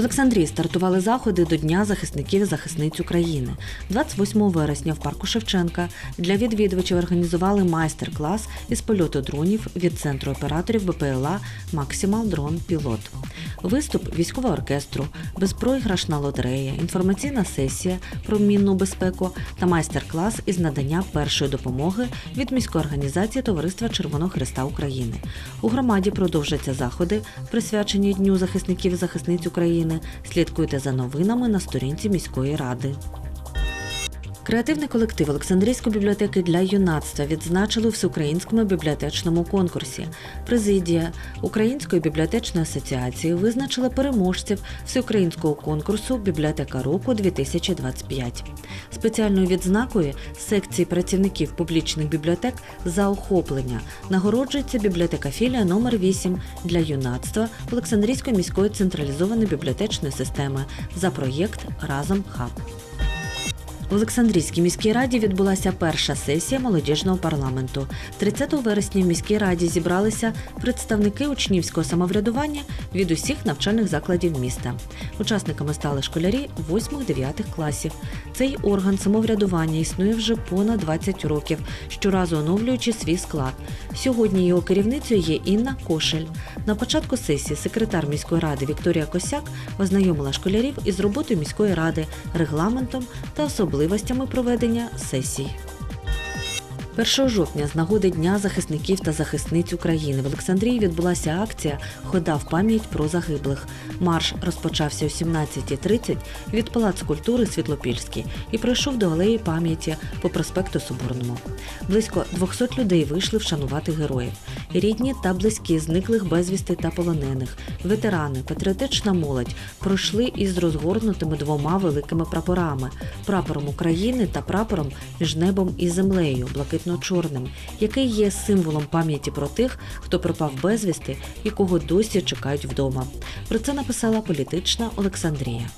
Олександрії стартували заходи до Дня захисників і захисниць України. 28 вересня в парку Шевченка для відвідувачів організували майстер-клас із польоту дронів від центру операторів БПЛА Максимал Дрон Пілот. Виступ військового оркестру, безпроіграшна лотерея, інформаційна сесія про мінну безпеку та майстер-клас із надання першої допомоги від міської організації Товариства Червоного Христа України. У громаді продовжаться заходи, присвячені Дню захисників і захисниць України. Слідкуйте за новинами на сторінці міської ради. Креативний колектив Олександрійської бібліотеки для юнацтва відзначили у всеукраїнському бібліотечному конкурсі. Президія Української бібліотечної асоціації визначила переможців всеукраїнського конкурсу Бібліотека року 2025. Спеціальною відзнакою секції працівників публічних бібліотек за охоплення нагороджується бібліотека філія номер 8 для юнацтва Олександрійської міської централізованої бібліотечної системи за проєкт Разом хаб. В Олександрійській міській раді відбулася перша сесія молодіжного парламенту. 30 вересня в міській раді зібралися представники учнівського самоврядування від усіх навчальних закладів міста. Учасниками стали школярі 8-9 класів. Цей орган самоврядування існує вже понад 20 років, щоразу оновлюючи свій склад. Сьогодні його керівницею є Інна Кошель. На початку сесії секретар міської ради Вікторія Косяк ознайомила школярів із роботою міської ради, регламентом та особливостями проведення сесій. 1 жовтня з нагоди Дня захисників та захисниць України в Олександрії відбулася акція Хода в пам'ять про загиблих. Марш розпочався о 17.30 від Палац культури Світлопільський і пройшов до алеї пам'яті по проспекту Соборному. Близько 200 людей вийшли вшанувати героїв. Рідні та близькі зниклих безвісти та полонених, ветерани, патріотична молодь пройшли із розгорнутими двома великими прапорами прапором України та прапором між небом і землею, блакитно-чорним, який є символом пам'яті про тих, хто пропав безвісти і кого досі чекають вдома. Про це написала політична Олександрія.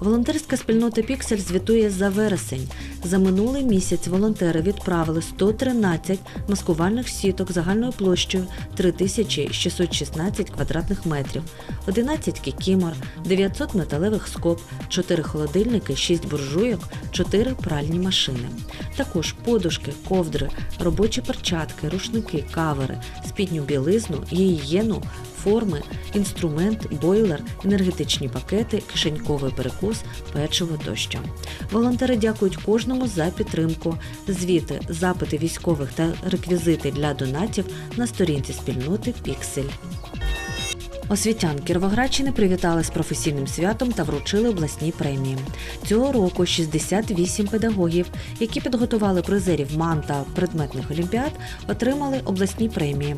Волонтерська спільнота Піксель звітує за вересень. За минулий місяць волонтери відправили 113 маскувальних сіток загальною площею 3616 квадратних метрів, 11 кікімор, 900 металевих скоб, 4 холодильники, 6 буржуйок, 4 пральні машини. Також подушки, ковдри, робочі перчатки, рушники, кавери, спідню білизну, гігієну, форми, інструмент, бойлер, енергетичні пакети, кишеньковий перекус, печиво тощо. Волонтери дякують кожному за підтримку. Звіти, запити військових та реквізити для донатів на сторінці спільноти Піксель. Освітян Кіровоградщини привітали з професійним святом та вручили обласні премії. Цього року 68 педагогів, які підготували призерів МАН та предметних олімпіад, отримали обласні премії.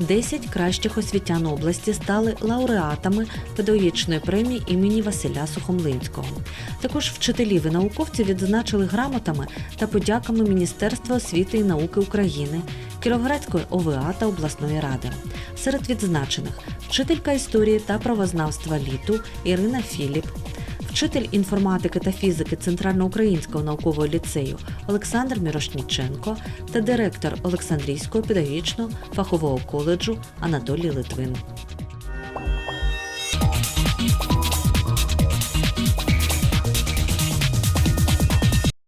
10 кращих освітян області стали лауреатами педагогічної премії імені Василя Сухомлинського. Також вчителів і науковців відзначили грамотами та подяками Міністерства освіти і науки України, Кіровоградської ОВА та обласної ради. Серед відзначених історії та правознавства літу Ірина Філіп, вчитель інформатики та фізики Центральноукраїнського наукового ліцею Олександр Мірошніченко та директор Олександрійського педагогічного фахового коледжу Анатолій Литвин.